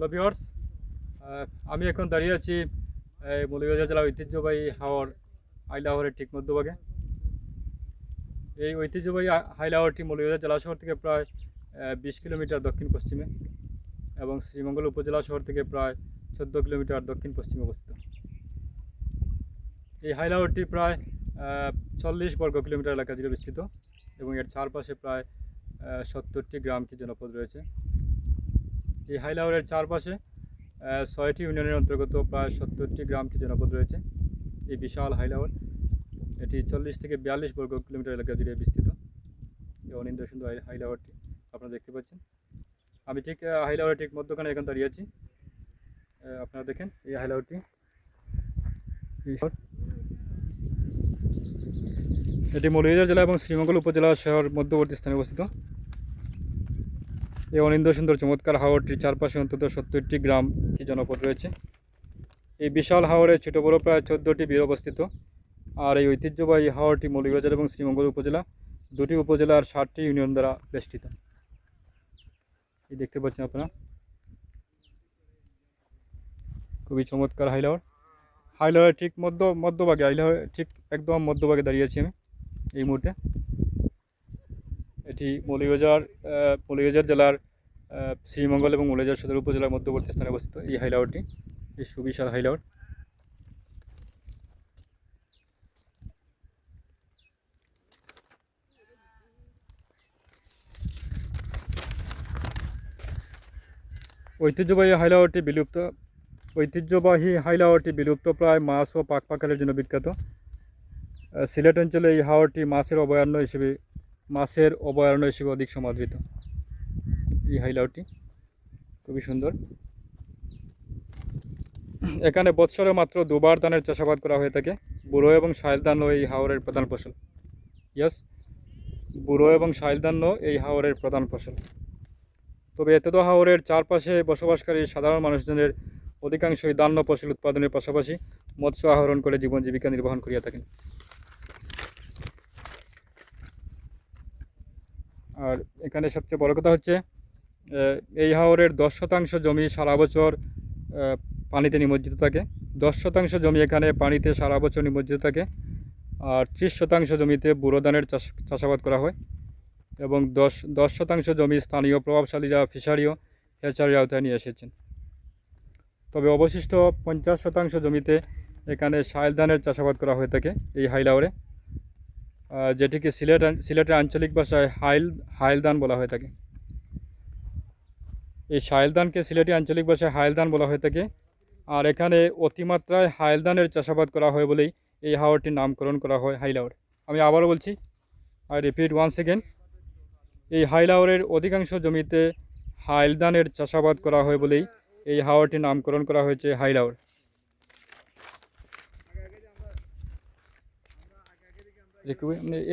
Hello viewers আমি এখন দাঁড়িয়ে আছি মৌলভীবাজার জেলার ঐতিহ্যবাহী হাওর হাইলাহরের ঠিক মধ্যভাগে এই ঐতিহ্যবাহী হাইলাহরটি মৌলভীবাজার জেলা শহর থেকে প্রায় বিশ কিলোমিটার দক্ষিণ পশ্চিমে এবং শ্রীমঙ্গল উপজেলা শহর থেকে প্রায় চোদ্দ কিলোমিটার দক্ষিণ পশ্চিমে অবস্থিত। এই হাইলাহরটি প্রায় চল্লিশ বর্গ কিলোমিটার এলাকা জুড়ে বিস্তৃত এবং এর চারপাশে প্রায় সত্তরটি গ্রাম কি জনপদ রয়েছে। এই হাইলাহরের চারপাশে ছয়টি ইউনিয়নের অন্তর্গত প্রায় সত্তরটি গ্রাম কি জনপদ রয়েছে। এই বিশাল হাইলাহর এটি চল্লিশ থেকে বিয়াল্লিশ বর্গ কিলোমিটার এলাকা জুড়ে বিস্তৃত। এই অনিন্দ সুন্দর হাই- হাইলাহরটি আপনারা দেখতে পাচ্ছেন। আমি ঠিক আহ, হাইলাহরের ঠিক মধ্যখানে এখন দাঁড়িয়ে আছি। আপনারা দেখেন এই হাইলাহরটি। এই এটি মৌলভীবাজার জেলা এবং শ্রীমঙ্গল উপজেলা শহর মধ্যবর্তী স্থানে অবস্থিত। এই অনিন্দ সুন্দর চমৎকার হাওরটির চারপাশে অন্তত সত্তরটি গ্রাম কি জনপদ রয়েছে। এই বিশাল হাওরে ছোট বড় প্রায় চোদ্দোটি বীর অবস্থিত। আর এই ঐতিহ্যবাহী হাওরটি মৌলভীবাজার এবং শ্রীমঙ্গল উপজেলা দুটি উপজেলার ষাটটি ইউনিয়ন দ্বারা বেষ্টিত। এই দেখতে পাচ্ছেন আপনারা। খুবই চমৎকার হাইলাওয়ার। হাইলাওয়ার ঠিক মধ্য মধ্যভাগে হাইলাওয়ার ঠিক একদম মধ্যভাগে দাঁড়িয়ে আছি আমি এই মুহূর্তে। এটি মৌলভীবাজার আহ, জেলার শ্রীমঙ্গল এবং মৌলভীবাজার সদর উপজেলার মধ্যবর্তী স্থানে অবস্থিত এই হাইলাওয়ারটি। এই সুবিশাল হাইলাওয়ার। ঐতিহ্যবাহী হাইলাওয়ারটি বিলুপ্ত। ঐতিহ্যবাহী হাইলাওয়ারটি বিলুপ্ত প্রায় মাছ ও পাক পাখালের জন্য বিখ্যাত। সিলেট অঞ্চলে এই হাওরটি মাছের অভয়ারণ্য হিসেবে মাছের অভয়ারণ্য হিসেবে অধিক সমাদৃত। এই হাইলাওটি খুবই সুন্দর। এখানে বৎসরে মাত্র দুবার ধানের চাষাবাদ করা হয়ে থাকে। বুড়ো এবং শাইল ধানও এই হাওরের প্রধান ফসল। ইয়াস বুড়ো এবং শাইল ধানও এই হাওরের প্রধান ফসল। তবে এতদ হাওরের চারপাশে বসবাসকারী সাধারণ মানুষজনের অধিকাংশই ধান্য ফসল উৎপাদনের পাশাপাশি মৎস্য আহরণ করে জীবন জীবিকা নির্বাহন করিয়া থাকেন। আর এখানে সবচেয়ে বড় কথা হচ্ছে এই হাওরের দশ শতাংশ জমি সারা বছর পানিতে নিমজ্জিত থাকে। দশ শতাংশ জমি এখানে পানিতে সারা বছর নিমজ্জিত থাকে আর ত্রিশ শতাংশ জমিতে বুড়ো ধানের চাষ, চাষাবাদ করা হয় এবং দশ দশ শতাংশ জমি স্থানীয় প্রভাবশালীরা ফিশারি ও হ্যাচারির আওতায় নিয়ে এসেছেন। তবে অবশিষ্ট পঞ্চাশ শতাংশ জমিতে এখানে শাইল ধানের চাষাবাদ করা হয়ে থাকে এই হাইলাওরে যেটিকে সিলেট সিলেটের আঞ্চলিক ভাষায় হাইল হাইল ধান বলা হয়ে থাকে। এই শাইল ধানকে সিলেটি আঞ্চলিক ভাষায় হাইল ধান বলা হয়ে থাকে। আর এখানে অতিমাত্রায় হাইল ধানের চাষাবাদ করা হয় বলেই এই হাওরটির নামকরণ করা হয়, হাইলাওর। আমি আবারও বলছি আই রিপিট ওয়ান সেকেন্ড এই হাইলাওরের অধিকাংশ জমিতে হাইল ধানের চাষাবাদ করা হয় বলেই এই হাওরটির নামকরণ করা হয়েছে, হাইলাওর। যে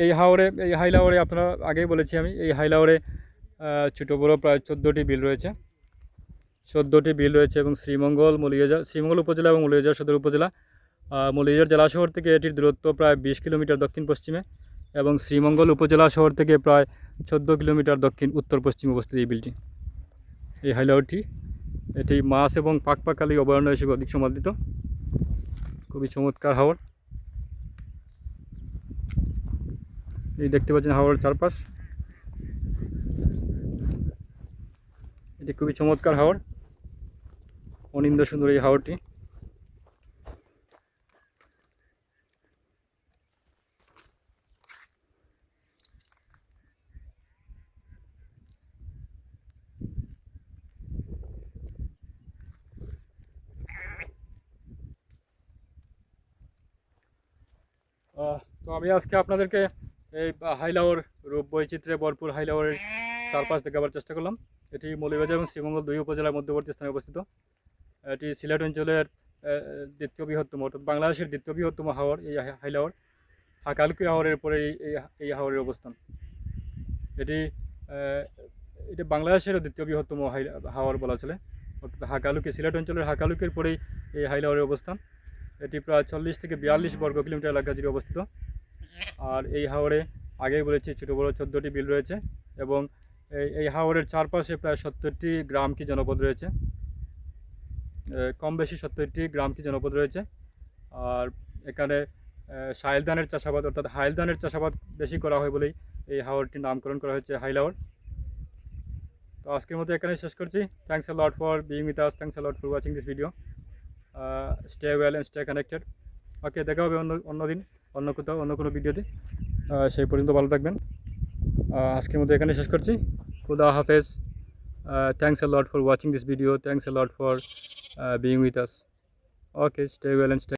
এই হাওরে এই হাইলাওরে আপনারা আগেই বলেছি আমি এই হাইলাওরে আহ, ছোটো বড়ো প্রায় চোদ্দোটি বিল রয়েছে। চোদ্দোটি বিল রয়েছে এবং শ্রীমঙ্গল মলিয়াজার শ্রীমঙ্গল উপজেলা এবং মলিয়াজার সদর উপজেলা। মলিয়াজার জেলা শহর থেকে এটির দূরত্ব প্রায় বিশ কিলোমিটার দক্ষিণ পশ্চিমে এবং শ্রীমঙ্গল উপজেলা শহর থেকে প্রায় চোদ্দ কিলোমিটার দক্ষিণ উত্তর পশ্চিমে অবস্থিত এই বিলটি। এই হাইলাওরটি এটি মাছ এবং পাকপাকালি অভয়ারণ্য হিসেবে অধিক সমাদৃত। খুবই চমৎকার হাওর এই দেখতে পাচ্ছেন হাওড়ের চারপাশ। এটি খুবই চমৎকার হাওড়। অনিন্দ সুন্দর এই হাওড়টি। তো আমি আজকে আপনাদেরকে এই হাইলাওর রূপ বৈচিত্র্যে ভরপুর হাইলাওরের চারপাশ দেখাবার চেষ্টা করলাম। এটি মৌলভীবাজার এবং শ্রীমঙ্গল দুই উপজেলার মধ্যবর্তী স্থানে অবস্থিত। এটি সিলেট অঞ্চলের দ্বিতীয় বৃহত্তম, অর্থাৎ বাংলাদেশের দ্বিতীয় বৃহত্তম হাওর, এই হাই- হাইলাওর হাকালুকি হাওরের পরে এই, এই- হাওরের অবস্থান। এটি এটি বাংলাদেশেরও দ্বিতীয় বৃহত্তম হাওর বলা চলে। অর্থাৎ হাকালুকি, সিলেট অঞ্চলের হাকালুকির পরেই এই হাইলাওরের অবস্থান। এটি প্রায় চল্লিশ থেকে বিয়াল্লিশ বর্গ কিলোমিটার এলাকা জুড়ে অবস্থিত। আর এই হাওরে আগেই বলেছি ছোটো বড়ো চোদ্দোটি বিল রয়েছে এবং এই হাওরের চারপাশে প্রায় সত্তরটি গ্রাম কি জনপদ রয়েছে। কম বেশি সত্তরটি গ্রাম কি জনপদ রয়েছে। আর এখানে আহ, সাহিল ধানের চাষাবাদ অর্থাৎ হাইল ধানের চাষাবাদ বেশি করা হয় বলেই এই হাওরটির নামকরণ করা হয়েছে হাইলাওয়ার তো আজকের মতো এখানে শেষ করছি। Thanks a lot for being with us thanks a lot for watching this video stay well and stay connected okay দেখা হবে অন্য অন্য দিন। অন্য কোথাও, অন্য কোনো ভিডিওতে। সেই পর্যন্ত ভালো থাকবেন। আজকের মতো এখানে শেষ করছি। খুদা হাফেজ। Thanks a lot for watching this video thanks a lot for being with us okay stay well and stay